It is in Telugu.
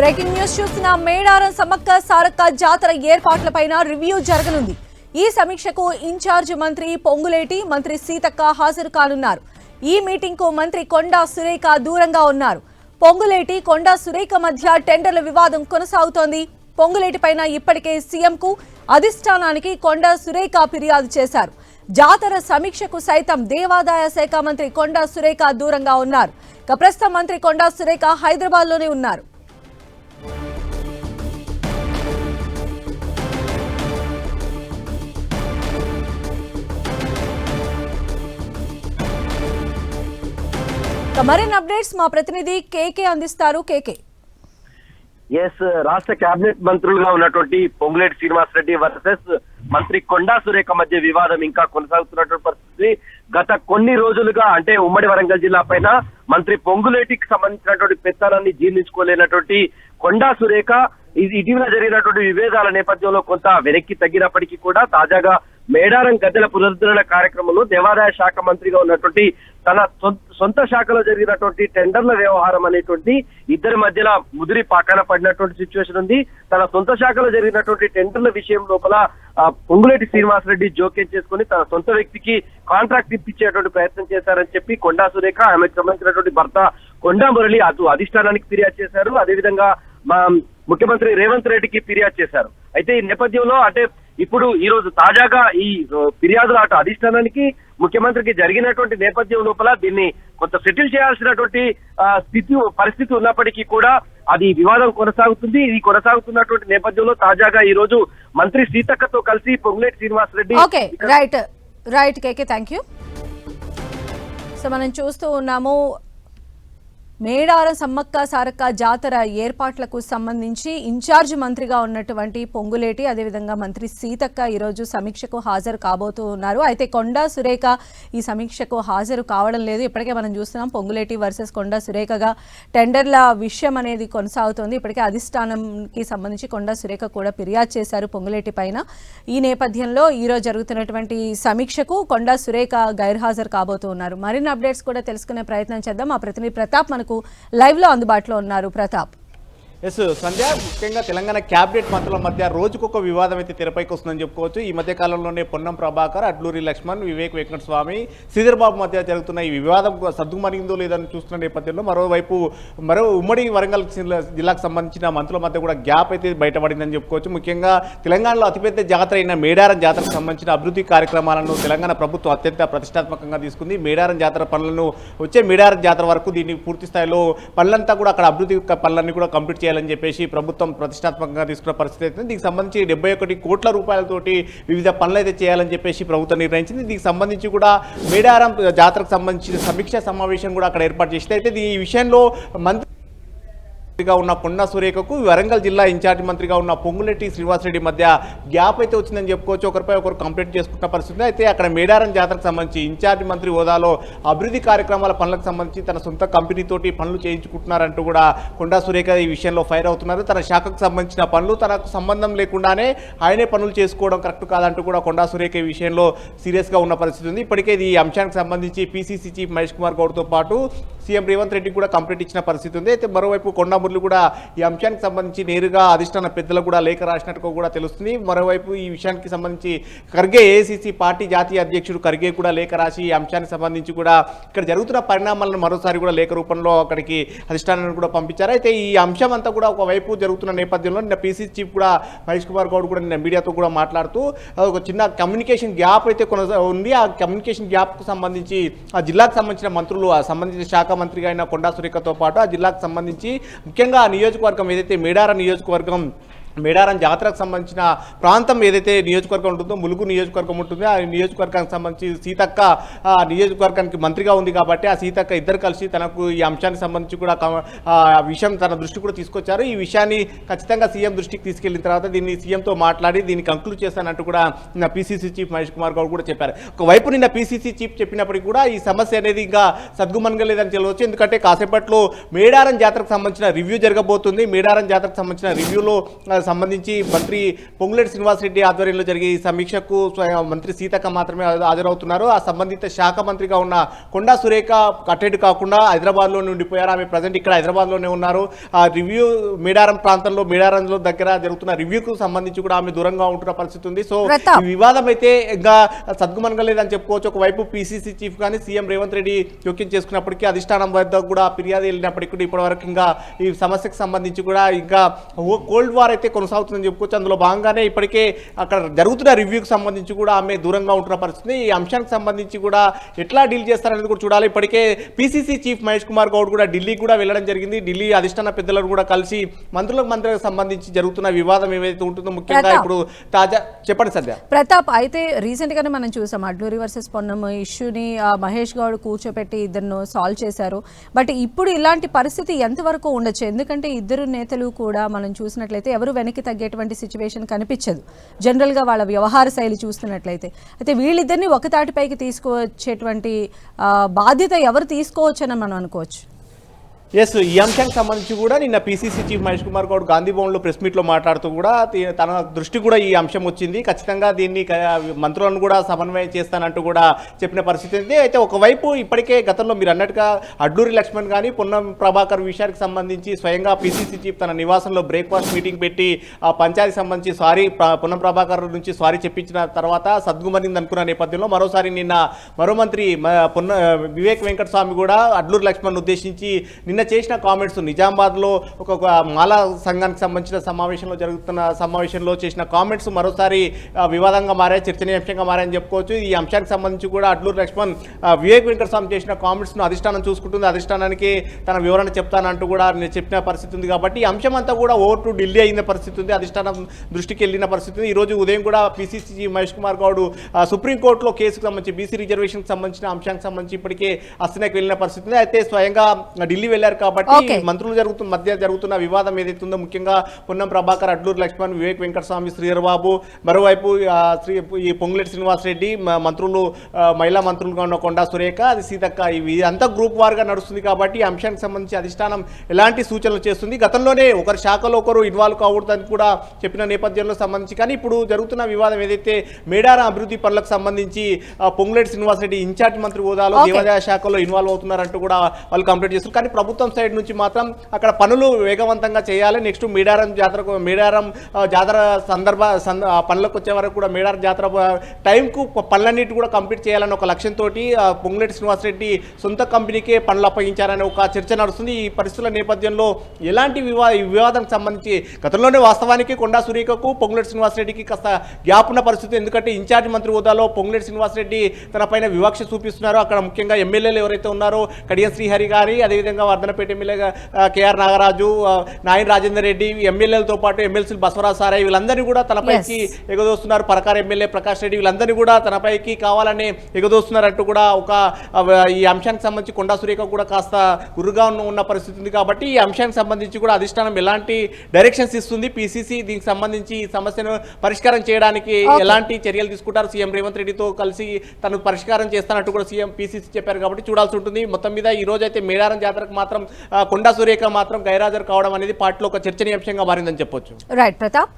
బ్రేకింగ్ న్యూస్ చూసిన మేడారం సమ్మక్క సారక్క జాతర ఏర్పాట్లపైన రివ్యూ జరగనుంది. ఈ సమీక్షకు ఇన్ఛార్జ్ మంత్రి పొంగులేటి మంత్రి సీతక్క హాజరు కానున్నారు. ఈ మీటింగ్కు మంత్రి కొండా సురేఖ దూరంగా ఉన్నారు. పొంగులేటి కొండా సురేఖ మధ్య టెండర్ల వివాదం కొనసాగుతోంది. పొంగులేటి పైన ఇప్పటికే సీఎంకు అధిష్టానానికి కొండా సురేఖ ఫిర్యాదు చేశారు. జాతర సమీక్షకు సైతం దేవాదాయ శాఖ మంత్రి కొండా సురేఖ దూరంగా ఉన్నారు. ప్రస్తుతం మంత్రి కొండా సురేఖ హైదరాబాద్లోనే ఉన్నారు. మరిన్ని అప్డేట్స్ మా ప్రతినిధి కేకే అందిస్తారు. కేకే. ఎస్ రాష్ట్ర కేబినెట్ మంత్రులుగా ఉన్నటువంటి పొంగులేటి శ్రీనివాస్ రెడ్డి వర్సెస్ మంత్రి కొండా సురేఖ మధ్య వివాదం ఇంకా కొనసాగుతున్నటువంటి పరిస్థితి. గత కొన్ని రోజులుగా అంటే ఉమ్మడి వరంగల్ జిల్లా పైన మంత్రి పొంగులేటికి సంబంధించినటువంటి పెత్తనాన్ని జీర్ణించుకోలేనటువంటి కొండా సురేఖ ఇది ఇటీవల జరిగినటువంటి విభేదాల నేపథ్యంలో కొంత వెనక్కి తగ్గినప్పటికీ కూడా తాజాగా మేడారం గద్దెల పునరుద్ధరణ కార్యక్రమంలో దేవాదాయ శాఖ మంత్రిగా ఉన్నటువంటి తన సొంత- శాఖలో జరిగినటువంటి టెండర్ల వ్యవహారం అనేటువంటి ఇద్దరి మధ్యలో ముదిరి పక్కన పడినటువంటి సిచ్యువేషన్ ఉంది. తన సొంత శాఖలో జరిగినటువంటి టెండర్ల విషయం లోపల పొంగులేటి శ్రీనివాస్ రెడ్డి జోక్యం చేసుకుని తన సొంత వ్యక్తికి కాంట్రాక్ట్ ఇప్పించేటువంటి ప్రయత్నం చేశారని చెప్పి కొండా సురేఖ ఆమెకు సంబంధించినటువంటి భర్త కొండా మురళి అటు అధిష్టానానికి ఫిర్యాదు చేశారు. అదేవిధంగా మా ముఖ్యమంత్రి రేవంత్ రెడ్డికి ఫిర్యాదు చేశారు. అయితే ఈ నేపథ్యంలో అంటే ఇప్పుడు ఈ రోజు తాజాగా ఈ ఆ, ఫిర్యాదులు అటు అధిష్టానానికి ముఖ్యమంత్రికి జరిగినటువంటి నేపథ్యం లోపల దీన్ని కొంత సెటిల్ చేయాల్సినటువంటి స్థితి పరిస్థితి ఉన్నప్పటికీ కూడా అది వివాదం కొనసాగుతుంది. ఇది కొనసాగుతున్నటువంటి నేపథ్యంలో తాజాగా ఈ రోజు మంత్రి సీతక్కతో కలిసి Ponguleti Srinivas Reddy okay right. Right KK thank you so మనం చూస్తూ ఉన్నాము మేడారం సమ్మక్క సారక్క జాతర ఏర్పాట్లకు సంబంధించి ఇన్ఛార్జ్ మంత్రిగా ఉన్నటువంటి పొంగులేటి అదేవిధంగా మంత్రి సీతక్క ఈరోజు సమీక్షకు హాజరు కాబోతూ ఉన్నారు. అయితే కొండా సురేఖ ఈ సమీక్షకు హాజరు కావడం లేదు. ఇప్పటికే మనం చూస్తున్నాం పొంగులేటి వర్సెస్ కొండా సురేఖగా టెండర్ల విషయం అనేది కొనసాగుతోంది. ఇప్పటికే అధిష్టానంకి సంబంధించి కొండా సురేఖ కూడా ఫిర్యాదు చేశారు పొంగులేటి పైన. ఈ నేపథ్యంలో ఈరోజు జరుగుతున్నటువంటి సమీక్షకు కొండా సురేఖ గైర్హాజరు కాబోతూ ఉన్నారు. మరిన్ని అప్డేట్స్ కూడా తెలుసుకునే ప్రయత్నం చేద్దాం. మా ప్రతినిధి ప్రతాప్ మనకు లైవ్లో అందుబాటులో ఉన్నారు ప్రతాప్. ఎస్ సంధ్య ముఖ్యంగా తెలంగాణ క్యాబినెట్ మంత్రుల మధ్య రోజుకొక వివాదం అయితే తెరపైకి వస్తుందని చెప్పుకోవచ్చు. ఈ మధ్య కాలంలోనే పొన్నం ప్రభాకర్ అడ్లూరి లక్ష్మణ్ వివేక్ వెంకట స్వామి శ్రీధర్బాబు మధ్య జరుగుతున్న ఈ వివాదం సర్దుమరిగిందో లేదని చూస్తున్న నేపథ్యంలో మరోవైపు మరో ఉమ్మడి వరంగల్ జిల్లా- జిల్లాకు సంబంధించిన మంత్రుల మధ్య కూడా గ్యాప్ అయితే బయటపడిందని చెప్పుకోవచ్చు. ముఖ్యంగా తెలంగాణలో అతిపెద్ద జాతర అయిన మేడారం జాతరకు సంబంధించిన అభివృద్ధి కార్యక్రమాలను తెలంగాణ ప్రభుత్వం అత్యంత ప్రతిష్టాత్మకంగా తీసుకుంది. మేడారం జాతర పనులను వచ్చే మేడారం జాతర వరకు దీన్ని పూర్తి స్థాయిలో పనులంతా కూడా అక్కడ అభివృద్ధి పనులన్నీ కూడా కంప్లీట్ చేయాలని చెప్పేసి ప్రభుత్వం ప్రతిష్టాత్మకంగా తీసుకున్న పరిస్థితి అయితే దీనికి సంబంధించి డెబ్బై ఒకటి కోట్ల రూపాయలతోటి వివిధ పనులు అయితే చేయాలని చెప్పేసి ప్రభుత్వం నిర్ణయించింది. దీనికి సంబంధించి కూడా మేడారం జాతరకు సంబంధించిన సమీక్షా సమావేశం కూడా అక్కడ ఏర్పాటు చేసింది. అయితే ఈ విషయంలో మంత్రి మంత్రిగా ఉన్న కొండా సురేఖకు వరంగల్ జిల్లా ఇన్ఛార్జ్ మంత్రిగా ఉన్న పొంగులెట్టి శ్రీనివాసరెడ్డి మధ్య గ్యాప్ అయితే వచ్చిందని చెప్పుకోవచ్చు. ఒకరిపై ఒకరు కంప్లైంట్ చేసుకున్న పరిస్థితి అయితే అక్కడ మేడారం జాతరకు సంబంధించి ఇన్ఛార్జ్ మంత్రి హోదాలో అభివృద్ధి కార్యక్రమాల పనులకు సంబంధించి తన సొంత కంపెనీతోటి పనులు చేయించుకుంటున్నారంటూ కూడా కొండా సురేఖ ఈ విషయంలో ఫైర్ అవుతున్నారు. తన శాఖకు సంబంధించిన పనులు తనకు సంబంధం లేకుండానే ఆయనే పనులు చేసుకోవడం కరెక్ట్ కాదంటూ కూడా కొండా సురేఖ ఈ విషయంలో సీరియస్గా ఉన్న పరిస్థితి ఉంది. ఇప్పటికే ఈ అంశానికి సంబంధించి పీసీసీ చీఫ్ మహేష్ కుమార్ గౌడ్తో పాటు సీఎం రేవంత్ రెడ్డి కూడా కంప్లైంట్ ఇచ్చిన పరిస్థితి ఉంది. అయితే మరోవైపు కొండా కూడా ఈ అంశానికి సంబంధించి నేరుగా అధిష్టాన పెద్దలు కూడా లేఖ రాసినట్టుగా కూడా తెలుస్తుంది. మరోవైపు ఈ విషయానికి సంబంధించి ఖర్గే ఏసీసీ పార్టీ జాతీయ అధ్యక్షుడు ఖర్గే కూడా లేఖ రాసి ఈ అంశానికి సంబంధించి కూడా ఇక్కడ జరుగుతున్న పరిణామాలను మరోసారి కూడా లేఖ రూపంలో అక్కడికి అధిష్టానాన్ని కూడా పంపించారు. అయితే ఈ అంశం అంతా కూడా ఒకవైపు జరుగుతున్న నేపథ్యంలో నిన్న పీసీ చీఫ్ కూడా మహేష్ కుమార్ గౌడ్ కూడా నిన్న మీడియాతో కూడా మాట్లాడుతూ ఒక చిన్న కమ్యూనికేషన్ గ్యాప్ అయితే కొనసా ఉంది. ఆ కమ్యూనికేషన్ గ్యాప్కు సంబంధించి ఆ జిల్లాకు సంబంధించిన మంత్రులు ఆ సంబంధించిన శాఖ మంత్రిగా అయిన కొండా సురేఖతో పాటు ఆ జిల్లాకు సంబంధించి ముఖ్యంగా ఆ నియోజకవర్గం ఏదైతే మేడార నియోజకవర్గం మేడారం జాతరకు సంబంధించిన ప్రాంతం ఏదైతే నియోజకవర్గం ఉంటుందో ములుగు నియోజకవర్గం ఉంటుందో ఆ నియోజకవర్గానికి సంబంధించి సీతక్క ఆ నియోజకవర్గానికి మంత్రిగా ఉంది కాబట్టి ఆ సీతక్క ఇద్దరు కలిసి తనకు ఈ అంశానికి సంబంధించి కూడా ఆ విషయం తన దృష్టి కూడా తీసుకొచ్చారు. ఈ విషయాన్ని ఖచ్చితంగా సీఎం దృష్టికి తీసుకెళ్ళిన తర్వాత దీన్ని సీఎంతో మాట్లాడి దీన్ని కంక్లూడ్ చేస్తానంటూ కూడా నిన్న పీసీసీ చీఫ్ మహేష్ కుమార్ గౌడ్ కూడా చెప్పారు. ఒకవైపు నిన్న పీసీసీ చీఫ్ చెప్పినప్పటికీ కూడా ఈ సమస్య అనేది ఇంకా సద్గుమనగలేదని తెలియవచ్చు. ఎందుకంటే కాసేపట్లో మేడారం జాతరకు సంబంధించిన రివ్యూ జరగబోతుంది. మేడారం జాతరకు సంబంధించిన రివ్యూలో సంబంధించి మంత్రి పొంగులేటి శ్రీనివాసరెడ్డి ఆధ్వర్యంలో జరిగే ఈ సమీక్షకు మంత్రి సీతక్క మాత్రమే హాజ- హాజరవుతున్నారు. ఆ సంబంధిత శాఖ మంత్రిగా ఉన్న కొండా సురేఖ కట్టెడు కాకుండా హైదరాబాద్లో ఉండిపోయారు ఆమె ప్రజెంట్ ఇక్కడ హైదరాబాద్లోనే ఉన్నారు. ఆ రివ్యూ మేడారం ప్రాంతంలో మేడారంలో దగ్గర జరుగుతున్న రివ్యూకు సంబంధించి కూడా ఆమె దూరంగా ఉంటున్న పరిస్థితి ఉంది. సో వివాదం అయితే ఇంకా సద్గుమనగలేదని చెప్పుకోవచ్చు. ఒకవైపు పీసీసీ చీఫ్ కానీ సీఎం రేవంత్ రెడ్డి జోక్యం చేసుకున్నప్పటికీ అధిష్టానం వద్ద కూడా ఫిర్యాదు వెళ్ళినప్పటికీ కూడా ఇప్పటివరకు ఇంకా ఈ సమస్యకు సంబంధించి కూడా ఇంకా కోల్డ్ వార్ అయితే కొనసాగుతుందని చెప్పుకోవచ్చు. అందులో భాగంగానే ఇప్పటికే అక్కడ జరుగుతున్న రివ్యూకి సంబంధించి కూడా ఆమె దూరంగా ఉంటున్న పరిస్థితి. ఈ అంశానికి సంబంధించి కూడా ఎట్లా డీల్ చేస్తారనేది కూడా చూడాలి. ఇప్పటికే పీసీసీ చీఫ్ మహేష్ కుమార్ గౌడ్ కూడా ఢిల్లీకి కూడా వెళ్ళడం జరిగింది. ఢిల్లీ అధిష్టాన పెద్దలను కూడా కలిసి మంత్రులకు మంత్రులకు సంబంధించి జరుగుతున్న వివాదం ఏవైతే ఉంటుందో ముఖ్యంగా. ఇప్పుడు తాజా చెప్పండి సద్య ప్రతాప్ అయితే రీసెంట్ గానే మనం చూసాం. అడ్లూరి వర్సెస్ పొన్నం ఇష్యూని మహేష్ గౌడ్ కూర్చోపెట్టి ఇద్దరు సాల్వ్ చేశారు. బట్ ఇప్పుడు ఇలాంటి పరిస్థితి ఎంతవరకు ఉండొచ్చు? ఎందుకంటే ఇద్దరు నేతలు కూడా మనం చూసినట్లయితే ఎవరు వెనక్కి తగ్గేటువంటి సిచ్యువేషన్ కనిపించదు. జనరల్గా వాళ్ళ వ్యవహార శైలి చూస్తున్నట్లయితే. అయితే వీళ్ళిద్దరిని ఒకతాటిపైకి తీసుకువచ్చేటువంటి బాధ్యత ఎవరు తీసుకోవచ్చని మనం అనుకోవచ్చు? ఎస్ ఈ అంశానికి సంబంధించి కూడా నిన్న పీసీసీ చీఫ్ మహేష్ కుమార్ గౌడ్ గాంధీ భవన్లో ప్రెస్ మీట్లో మాట్లాడుతూ కూడా తన దృష్టి కూడా ఈ అంశం వచ్చింది. ఖచ్చితంగా దీన్ని మంత్రులను కూడా సమన్వయం చేస్తానంటూ కూడా చెప్పిన పరిస్థితి ఉంది. అయితే ఒకవైపు ఇప్పటికే గతంలో మీరు అన్నట్టుగా అడ్లూరి లక్ష్మణ్ కానీ పొన్నం ప్రభాకర్ విషయానికి సంబంధించి స్వయంగా పీసీసీ చీఫ్ తన నివాసంలో బ్రేక్ఫాస్ట్ మీటింగ్ పెట్టి ఆ పంచాయతీ సంబంధించి సారీ పొన్నం ప్రభాకర్ నుంచి సారీ చెప్పించిన తర్వాత సద్గుమరింది అనుకున్న నేపథ్యంలో మరోసారి నిన్న మరో మంత్రి పొన్న వివేక్ వెంకట స్వామి కూడా అడ్లూరి లక్ష్మణ్ ఉద్దేశించి నిన్న చేసిన కామెంట్స్ నిజామాబాద్లో ఒక మాలా సంఘానికి సంబంధించిన సమావేశంలో జరుగుతున్న సమావేశంలో చేసిన కామెంట్స్ మరోసారి వివాదంగా మారాయి చర్చనీయాంశంగా మారాయని చెప్పుకోవచ్చు. ఈ అంశానికి సంబంధించి కూడా అడ్లూరు లక్ష్మణ్ వివేక్ వెంకటస్వామి చేసిన కామెంట్స్ను అధిష్టానం చూసుకుంటుంది. అధిష్టానానికి తన వివరణ చెప్తానంటూ కూడా నేను చెప్పిన పరిస్థితి ఉంది కాబట్టి ఈ అంశం అంతా కూడా ఓవర్ టు ఢిల్లీ అయిన పరిస్థితి ఉంది. అధిష్టానం దృష్టికి వెళ్ళిన పరిస్థితి ఉంది. ఈ రోజు ఉదయం కూడా పీసీసీ మహేష్ కుమార్ గౌడ్ సుప్రీంకోర్టులో కేసుకు సంబంధించి బీసీ రిజర్వేషన్కి సంబంధించిన అంశానికి సంబంధించి ఇప్పటికే అస్తనేకి వెళ్ళిన పరిస్థితి ఉంది. అయితే స్వయంగా ఢిల్లీ వెళ్ళారు. కాబట్టి Okay. మంత్రులు జరుగుతున్న మధ్య జరుగుతున్న వివాదం ఏదైతే ఉందో ముఖ్యంగా పొన్నం ప్రభాకర్ అడ్లూరు లక్ష్మణ్ వివేక్ వెంకటస్వామి శ్రీధరబాబు మరోవైపు శ్రీ ఈ పొంగులేటి శ్రీనివాస్ రెడ్డి మంత్రులు మహిళా మంత్రులుగా ఉన్న కొండా సురేఖ అది సీతక్క ఇవి అంతా గ్రూప్ వార్గా నడుస్తుంది కాబట్టి ఈ అంశానికి సంబంధించి అధిష్టానం ఎలాంటి సూచనలు చేస్తుంది గతంలోనే ఒకరి శాఖలో ఒకరు ఇన్వాల్వ్ కాకూడదని కూడా చెప్పిన నేపథ్యంలో సంబంధించి కానీ ఇప్పుడు జరుగుతున్న వివాదం ఏదైతే మేడారం అభివృద్ధి పనులకు సంబంధించి పొంగులేటి శ్రీనివాస్ రెడ్డి ఇన్ఛార్జ్ మంత్రి హోదాలో. దేవాదాయ శాఖలో ఇన్వాల్వ్ అవుతున్నారంటూ కూడా వాళ్ళు కంప్లీట్ చేస్తారు కానీ ప్రభుత్వం సైడ్ నుంచి మాత్రం అక్కడ పనులు వేగవంతంగా చేయాలి. నెక్స్ట్ మీడారం జాతరకు మేడారం జాతర సందర్భ పనులకు వచ్చే వరకు కూడా మేడారం జాతర టైంకు పనులన్నిటి కూడా కంప్లీట్ చేయాలని ఒక లక్ష్యంతో పొంగులేటి శ్రీనివాసరెడ్డి సొంత కంపెనీకే పనులు అప్పగించారనే ఒక చర్చ నడుస్తుంది. ఈ పరిస్థితుల నేపథ్యంలో ఎలాంటి వివా ఈ వివాదానికి సంబంధించి గతంలోనే వాస్తవానికి కొండా సురేఖకు పొంగులేటి శ్రీనివాసరెడ్డికి కాస్త గ్యాప్ ఉన్న పరిస్థితి ఎందుకంటే ఇన్ఛార్జ్ మంత్రి హోదాలో పొంగులేటి శ్రీనివాసరెడ్డి తన పైన వివక్ష చూపిస్తున్నారు. అక్కడ ముఖ్యంగా ఎమ్మెల్యేలు ఎవరైతే ఉన్నారో కడియం శ్రీహరి గారి అదేవిధంగా వర్ధనపేట ఎమ్మెల్యేగా కేఆర్ నాగరాజు నాయన్ రాజేందర్ రెడ్డి ఎమ్మెల్యేలతో పాటు ఎమ్మెల్సీలు బసవరాజ్ సారాయ్ వీళ్ళందరినీ కూడా తనపైకి ఎగదోస్తున్నారు. పరకార ఎమ్మెల్యే ప్రకాష్ రెడ్డి వీళ్ళందరినీ కూడా తనపైకి కావాలని ఎగదోస్తున్నారంటూ కూడా ఒక ఈ అంశానికి సంబంధించి కొండా సురేఖ కూడా కాస్త గురుగా ఉన్న ఉన్న పరిస్థితి ఉంది కాబట్టి ఈ అంశానికి సంబంధించి కూడా అధిష్టానం ఎలాంటి డైరెక్షన్స్ ఇస్తుంది? పీసీసీ దీనికి సంబంధించి ఈ సమస్యను పరిష్కారం చేయడానికి. ఎలాంటి చర్యలు తీసుకుంటారు? సీఎం రేవంత్ రెడ్డితో కలిసి తను పరిష్కారం చేస్తానంటూ కూడా సీఎం పీసీసీ చెప్పారు కాబట్టి చూడాల్సి ఉంటుంది. మొత్తం మీద ఈ రోజు అయితే మేడారం జాతరకు మాత్రం మాత్రం కొండా సురేఖ మాత్రం గైరాజర్ కావడం అనేది పార్టీలో ఒక చర్చనీయాంశంగా మారిందని చెప్పొచ్చు. రైట్ ప్రతాప్